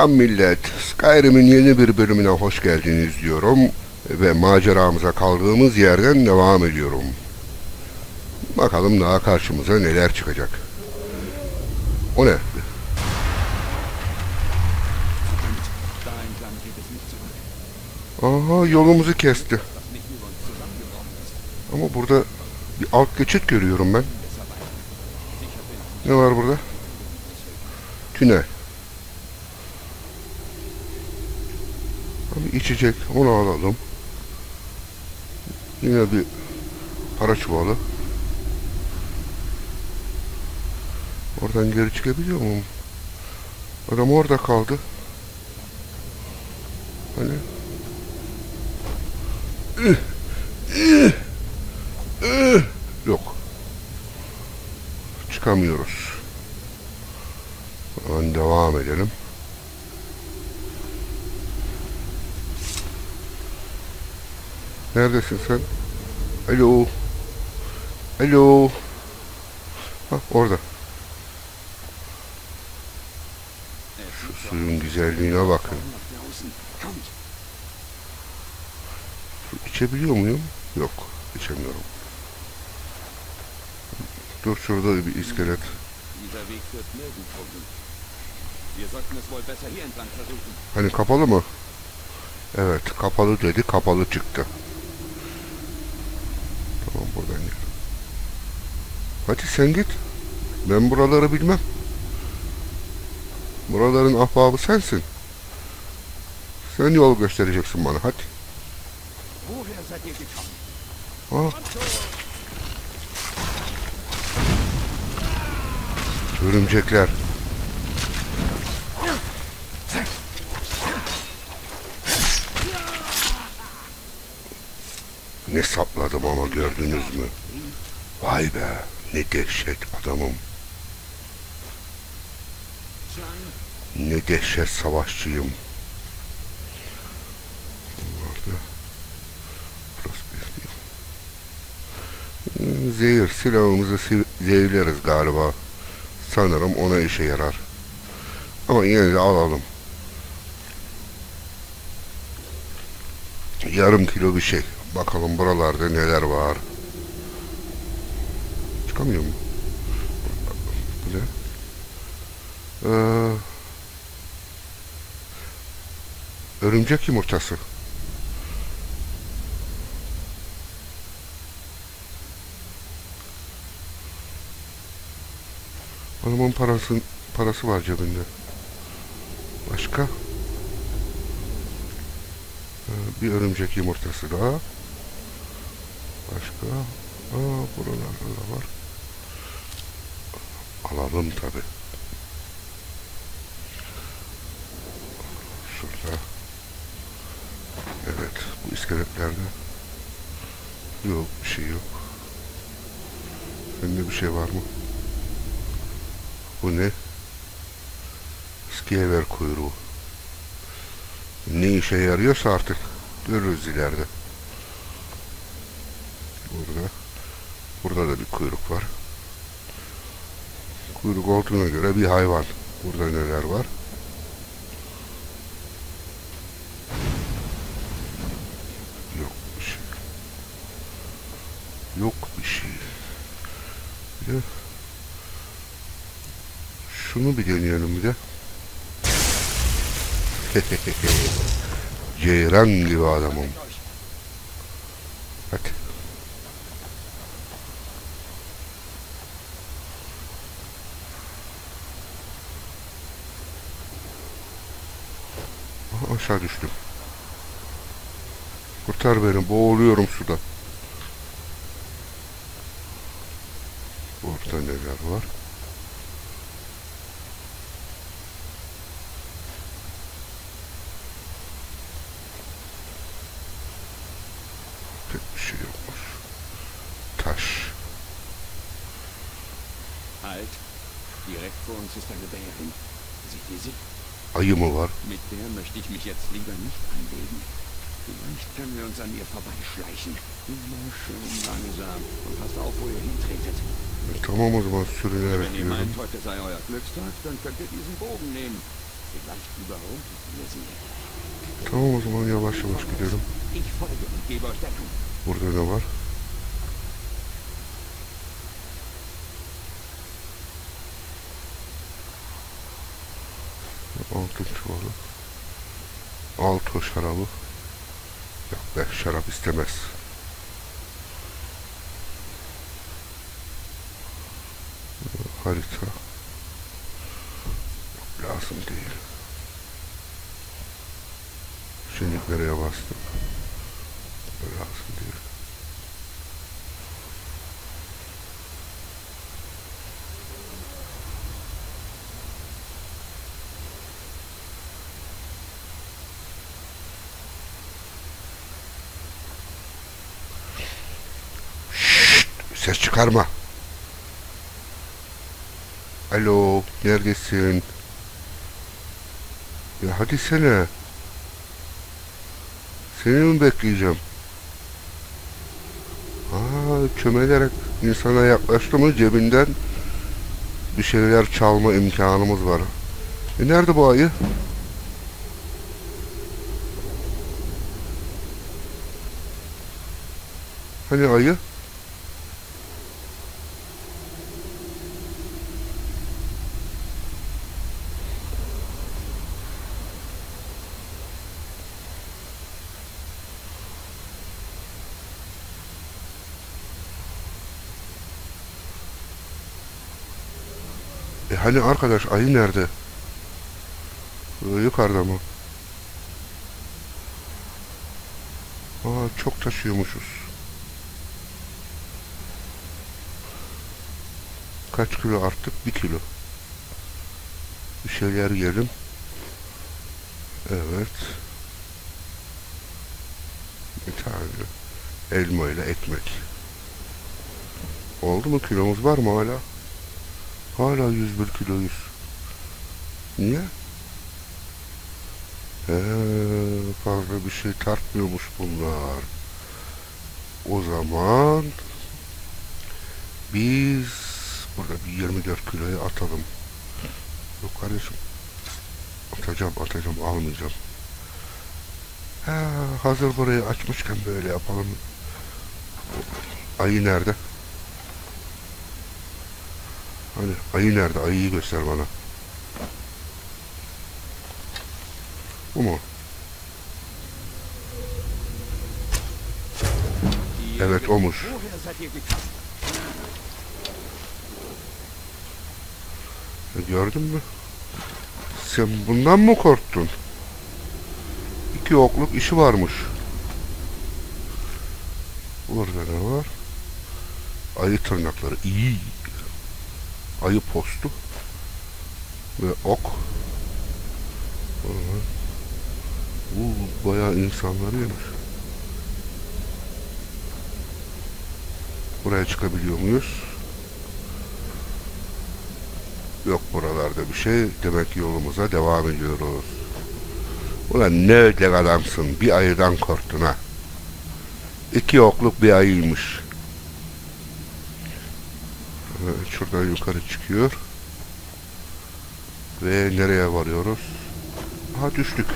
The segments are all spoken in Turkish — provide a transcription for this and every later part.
Selam millet. Skyrim'in yeni bir bölümüne hoş geldiniz diyorum. Ve maceramıza kaldığımız yerden devam ediyorum. Bakalım daha karşımıza neler çıkacak. O ne? Aha yolumuzu kesti. Ama burada bir alt geçit görüyorum ben. Ne var burada? Tünel. İçecek onu alalım. Yine bir para çuvalı. Oradan geri çıkabiliyor muyum? Adam orada kaldı. Hani? Yok. Çıkamıyoruz. Hemen devam edelim. Neredesin sen? Alo. Alo. Ha orada. Şu suyun güzelliğine bakın. Su içebiliyor muyum? Yok. içemiyorum. Dur şurada bir iskelet. Hani kapalı mı? Evet kapalı dedi kapalı çıktı. Tamam buradan gel. Hadi sen git. Ben buraları bilmem. Buraların ahbabı sensin. Sen yol göstereceksin bana hadi. Ha. Örümcekler. Ne sapladım ama gördünüz mü? Vay be ne dehşet adamım. Ne dehşet savaşçıyım. Bir Hmm, Zehir silahımızı si- zehirleriz galiba. Sanırım ona işe yarar. Ama yine de alalım. Yarım kilo bir şey. Bakalım buralarda neler var. Çıkamıyor mu? Bu ne? Ee, örümcek yumurtası. Hanımın parası, parası var cebinde. Başka? Ee, bir örümcek yumurtası daha. Başka? Aa, buralarda da var. Alalım tabi. Şurada. Evet, bu iskeletlerde yok, bir şey yok. Sende bir şey var mı? Bu ne? Skiyever kuyruğu. Ne işe yarıyorsa artık görürüz ileride. Burada. Burada da bir kuyruk var. Kuyruk olduğuna göre bir hayvan. Burada neler var? Yok bir şey. Yok bir şey. Bir şunu bir deneyelim bir de. Ceyran gibi adamım. Hadi. Aha, Aşağı düştüm. Kurtar beni, boğuluyorum suda. Orada neler var? Var? Mit der möchte ich mich jetzt lieber nicht anlegen. Vielleicht können wir uns an ihr vorbeischleichen. Immer schön langsam. Und passt auf, wo ihr hintretet. Tamam o zaman sürünerek Wenn ihr meint, heute sei euer Glückstag, dann könnt ihr diesen Bogen nehmen. Vielleicht überrumpelt wir sie. Tamam o zaman yavaş yavaş gidelim. Ich folge und gebe euch Deckung. Burada ne var? Altın çuvalı. Alto şarabı. Yok be şarap istemez. Harita. Lazım değil. Şimdi nereye bastım? Lazım değil. Şşt, ses çıkarma. Alo, neredesin? Ya hadi sene. Seni mi bekleyeceğim? Aa, çömelerek insana yaklaştı mı cebinden bir şeyler çalma imkanımız var. E nerede bu ayı? Hani ayı? Hani arkadaş ayı nerede? Ee, yukarıda mı? Aa çok taşıyormuşuz. Kaç kilo arttık? Bir kilo. Bir şeyler yiyelim. Evet. Bir tane elma ile ekmek. Oldu mu kilomuz var mı hala? Hala 101 kiloyuz. Niye? He, fazla bir şey tartmıyormuş bunlar. O zaman biz burada bir 24 kiloyu atalım. Yok kardeşim. Atacağım atacağım almayacağım. Ha, hazır burayı açmışken böyle yapalım. Ayı nerede? Hani ayı nerede? Ayıyı göster bana. Bu mu? Evet olmuş. E, Gördün mü? Sen bundan mı korktun? İki okluk işi varmış. Burada ne var? Ayı tırnakları. İyi. Ayı postu. Ve ok. Bu bayağı insanları yemiş. Buraya çıkabiliyor muyuz? Yok buralarda bir şey. Demek yolumuza devam ediyoruz. Ulan ne ödlek adamsın. Bir ayıdan korktun ha. İki okluk bir ayıymış. Evet, şuradan yukarı çıkıyor. Ve nereye varıyoruz? Ha düştük.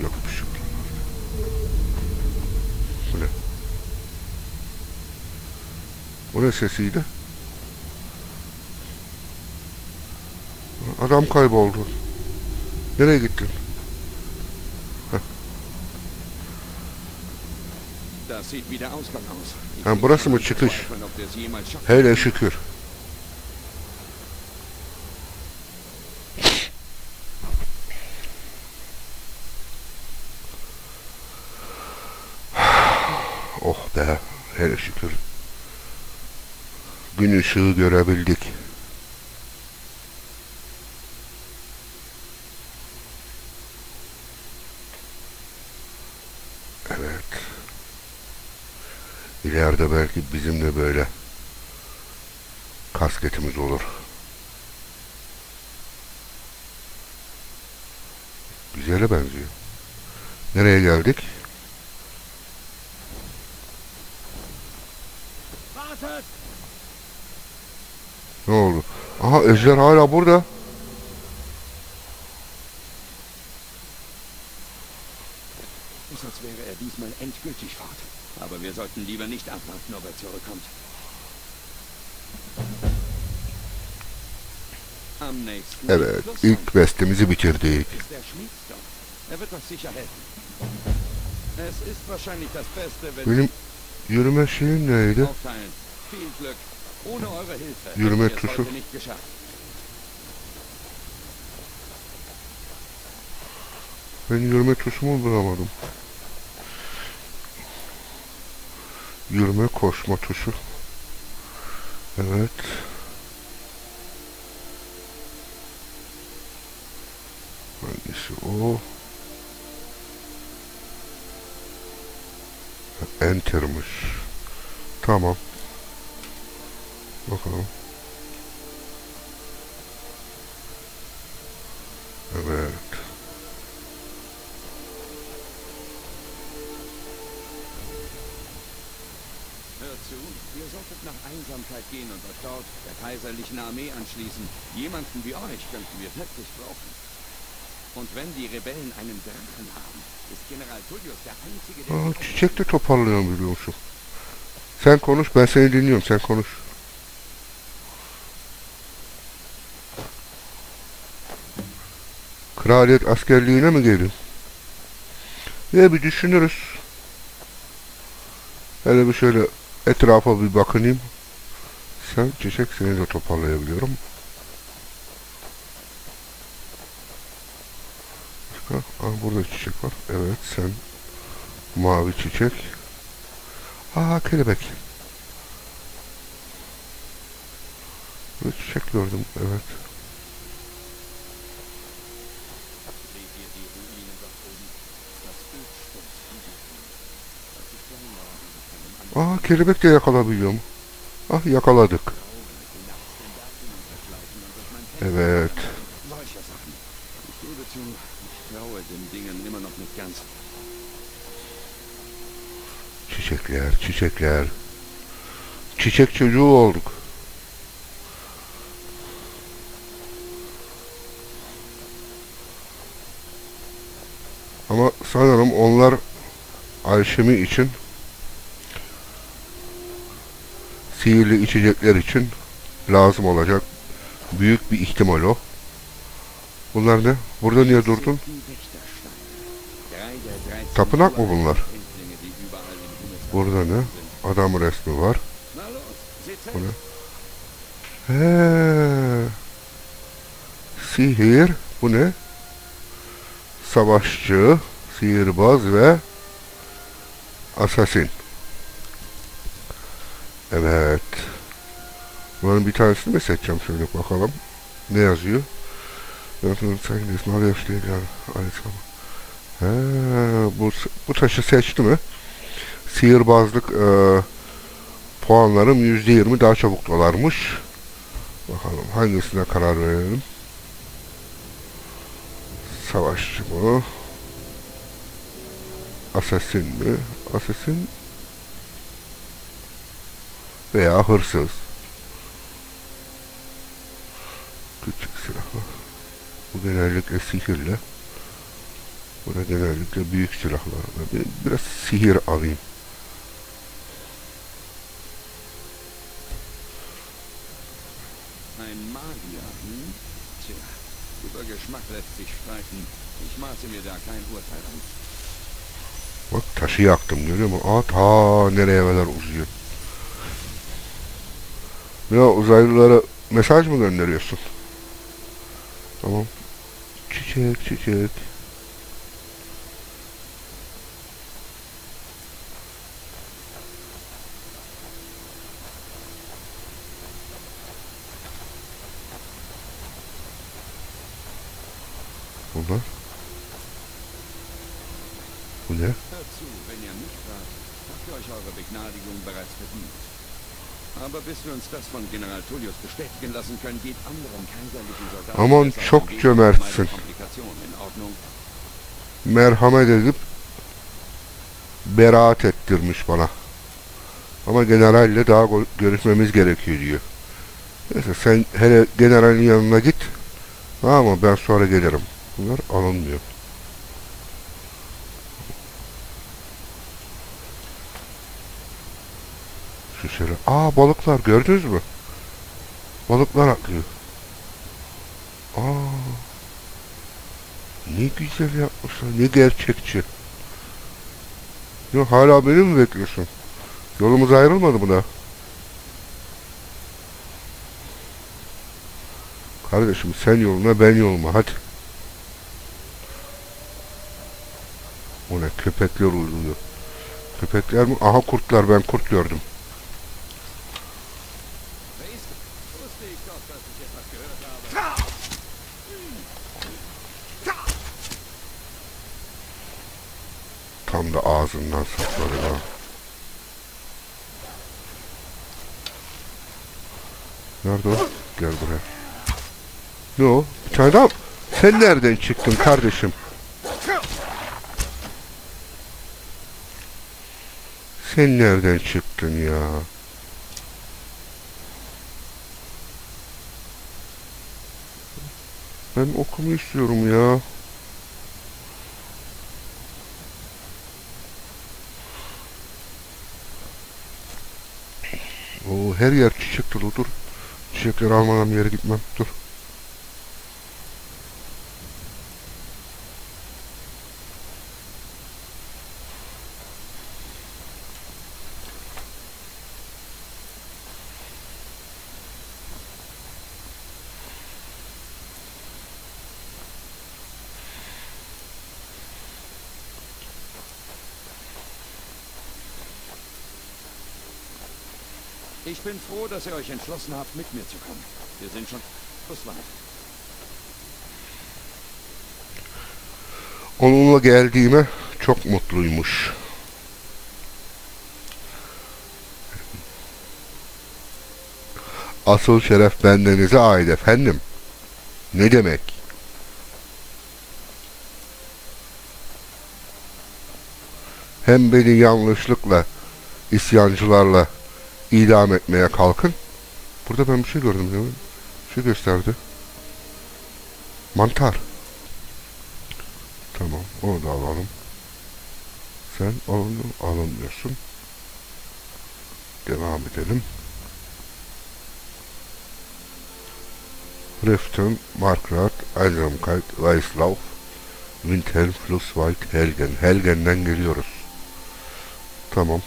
Yok bir şey. Bu ne? Bu ne sesiydi? Adam kayboldu. Nereye gittin? Das sieht wie der Ausgang aus. Ich Ha, burası mı çıkış? Hele şükür. Oh be, hele şükür. Gün ışığı görebildik. İleride belki bizim de böyle kasketimiz olur. Güzele benziyor. Nereye geldik? Ne oldu? Aha ejder hala burada. Sonst wäre er diesmal endgültig fad. Aber wir sollten lieber nicht abwarten, ob er zurückkommt. Am nächsten Evet, ilk bestemizi bitirdik. Er wird uns sicher helfen. Es ist wahrscheinlich das Beste, wenn Benim yürüme şeyim neydi? Yürüme tuşu. Ben yürüme tuşumu bulamadım. Yürüme koşma tuşu. Evet. Hangisi o? Enter'mış. Tamam. Bakalım. İhr solltet nach Einsamkeit gehen und euch dort der kaiserlichen Armee anschließen. Jemanden wie euch könnten wir wirklich brauchen. Und wenn die Rebellen einen Drachen haben, ist General Tullius der Einzige, der... Aa, çiçek de toparlıyorum biliyor musun? Sen konuş ben seni dinliyorum sen konuş. Kraliyet askerliğine mi gelin? Ya bir düşünürüz. Hele bir şöyle etrafa bir bakınayım. Sen çiçek seni de toparlayabiliyorum. Başka? Aa, burada çiçek var. Evet sen Mavi çiçek. Aa kelebek. Burada çiçek gördüm. Evet. Seht ihr die Ruinen dort oben? Das Ölstoffhügelchen. Das ist Kleinwagen von einem anderen Aa kelebek de yakalabiliyorum. Ah yakaladık. Evet. Çiçekler, çiçekler. Çiçek çocuğu olduk. Ama sanırım onlar alşemi için sihirli içecekler için lazım olacak büyük bir ihtimal o. Bunlar ne? Burada niye durdun? Tapınak mı bunlar? Burada ne? Adam resmi var. Bu ne? He. Sihir. Bu ne? Savaşçı, sihirbaz ve asasin. Evet. Bunların bir tanesini mi seçeceğim şöyle bakalım. Ne yazıyor? Sen ismi arıyor değil yani. He, bu, bu taşı seçti mi? Sihirbazlık e, puanlarım %20 daha çabuk dolarmış. Bakalım hangisine karar verelim. Savaşçı mı? Asasin mi? Asasin veya hırsız. Küçük silahlar. Bu genellikle sihirle. Bu da genellikle büyük silahlar. Bir, biraz sihir alayım. Ein Magier, hm? Tja, über Geschmack lässt sich streiten. Ich maße mir da kein Urteil an. Bak taşı yaktım görüyor musun? Aa ta nereye kadar uzuyor. Ya uzaylılara mesaj mı gönderiyorsun? Tamam. Çiçek çiçek. Bunlar. Bu ne? Hört zu, wenn ihr mich fragt, habt ihr euch eure Begnadigung bereits verdient. Aber bis wir uns das von General Tullius bestätigen lassen können, geht anderen kaiserlichen Soldaten Aman çok cömertsin. merhamet edip beraat ettirmiş bana. Ama generalle daha görüşmemiz gerekiyor diyor. Neyse sen hele generalin yanına git. Ama ben sonra gelirim. Bunlar alınmıyor. Şu şöyle. Aa balıklar gördünüz mü? Balıklar atlıyor. Aa. Ne güzel yapmışlar. Ne gerçekçi. Ya hala beni mi bekliyorsun? Yolumuz ayrılmadı mı da? Kardeşim sen yoluna ben yoluma hadi. O ne köpekler uyuyor. Köpekler mi? Aha kurtlar ben kurt gördüm. Wer ist es? Wusste ich doch, dass ich etwas gehört habe. Ağzından sapladı ha. Nerede o? Gel buraya. Ne o? Bir tane daha? Sen nereden çıktın kardeşim? Sen nereden çıktın ya? Ben okumu istiyorum ya. Her yer çiçek dolu dur. Çiçekleri almadan bir yere gitmem. Dur. Ich bin froh, dass ihr euch entschlossen habt, mit mir zu kommen. Wir sind schon weit. Onunla geldiğime çok mutluymuş. Asıl şeref bendenize ait efendim. Ne demek? Hem beni yanlışlıkla isyancılarla idam etmeye kalkın. Burada ben bir şey gördüm. ya. Bir şey gösterdi. Mantar. Tamam onu da alalım. Sen alın, alınmıyorsun. Devam edelim. Riften, Markgrad, Einsamkeit, Weißlauf, Winter, Flusswald, Helgen. Helgen'den geliyoruz. Tamam.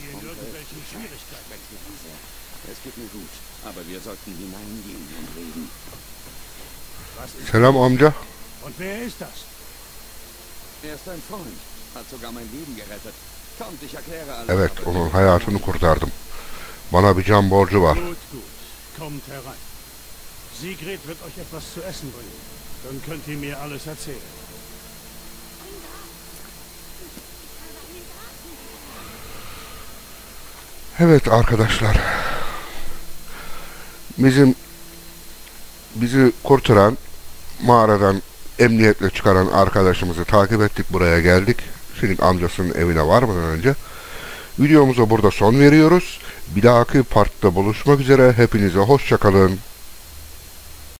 Hier in irgendwelchen Schwierigkeiten. Schmeckt mir sehr. Es geht mir gut, aber wir sollten hineingehen und reden. Was ist Selam amca. Und wer ist das? Er ist ein Freund, hat sogar mein Leben gerettet. Kommt, ich erkläre alles. Evet, onun hayatını kurtardım. Bana bir can borcu var. Gut, gut. Kommt herein. Sigrid wird euch etwas zu essen bringen. Dann könnt ihr mir alles erzählen. Evet arkadaşlar. Bizim bizi kurtaran mağaradan emniyetle çıkaran arkadaşımızı takip ettik buraya geldik. Şimdi amcasının evine varmadan önce videomuza burada son veriyoruz. Bir dahaki partta buluşmak üzere. Hepinize hoşçakalın.